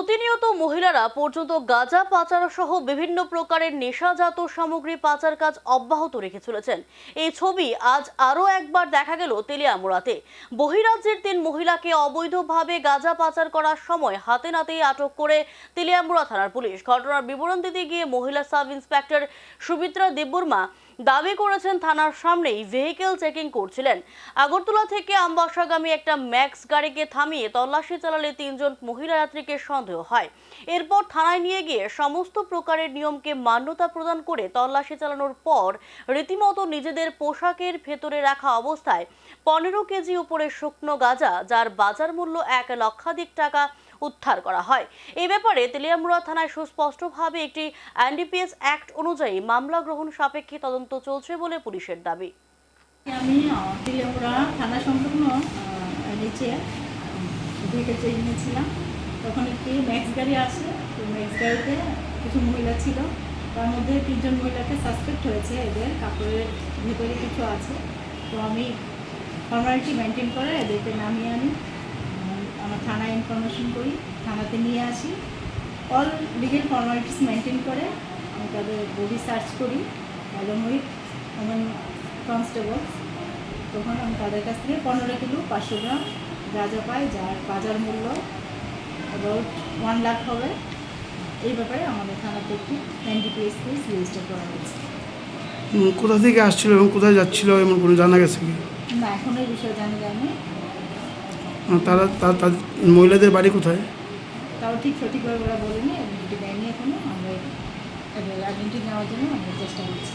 প্রতিনিয়ত মহিলারা পর্যন্ত গাঁজা পাচার সহ বিভিন্ন প্রকারের নেশাজাত সামগ্রী পাচার কাজ অব্যাহত রেখে চলেছেন। এই ছবি আজ আরও একবার দেখা গেল তেলিয়ামুড়াতে। বহিরাজ্যের তিন মহিলাকে অবৈধভাবে গাঁজা পাচার করার সময় হাতে নাতেই আটক করে তেলিয়ামুড়া থানার পুলিশ। ঘটনার বিবরণ দিতে গিয়ে মহিলা সাব ইন্সপেক্টর সুমিত্রা দেববর্মা দাবি করেছেন থানার সামনেই ভেহিকেল চেকিং করছিলেন। আগরতলা থেকে আমবাসাগামী একটা ম্যাক্স গাড়িকে থামিয়ে তল্লাশি চালালে তিনজন মহিলা যাত্রীকে সন্দেহ হয়। এরপর থানায় নিয়ে গিয়ে সমস্ত প্রকারের নিয়মকে মান্যতা প্রদান করে তল্লাশি চালানোর পর রীতিমতো নিজেদের পোশাকের ভেতরে রাখা অবস্থায় পনেরো কেজি উপরে শুকনো গাঁজা, যার বাজার মূল্য এক লক্ষাধিক টাকা উদ্ধার করা হয়। এই ব্যাপারে তেলিয়ামুড়া থানায় সুস্পষ্টভাবে একটি এনডিপিএস অ্যাক্ট অনুযায়ী মামলা গ্রহণ সাপেক্ষে তদন্ত চলছে বলে পুলিশের দাবি। আমি তিলেমুড়া থানা আহ, নিচে চেক নিয়েছিলাম তখন একটি ম্যাক্স গাড়ি আসে তো ম্যাক্স গাড়িতে কিছু মহিলা ছিল। তার মধ্যে তিনজন মহিলাকে সাসপেক্ট হয়েছে এদের কাপড়ের ভেতরে কিছু আছে। তো আমি ফর্মালিটি মেনটেন করে এদেরকে নামিয়ে আনি। আমার থানায় ইনফরমেশন করি থানাতে নিয়ে আসি। অল লিগেল ফর্মালিটিস মেনটেন করে আমি তাদের বডি সার্চ করি এবং উইথ ওমেন কনস্টেবল তখন আমি তাদের কাছ থেকে পনেরো কিলো পাঁচশো গ্রাম গাঁজা পাই যার বাজার মূল্য অ্যাবাউট ওয়ান লাখ হবে। এই ব্যাপারে আমাদের থানাতে একটি এনডিপিএস কেস রেজিস্টার করা হয়েছে। কোথা থেকে আসছিল এবং কোথায় যাচ্ছিল এমন কোনো জানা গেছে কি? না এখন এই বিষয়ে জানা যায়নি তারা তাদের মহিলাদের বাড়ি কোথায়? তাও ঠিক সঠিকভাবে ওরা বলেনি আইডেন্টি দেয়নি এখনও, আমরা নেওয়ার জন্য আমরা চেষ্টা করছি।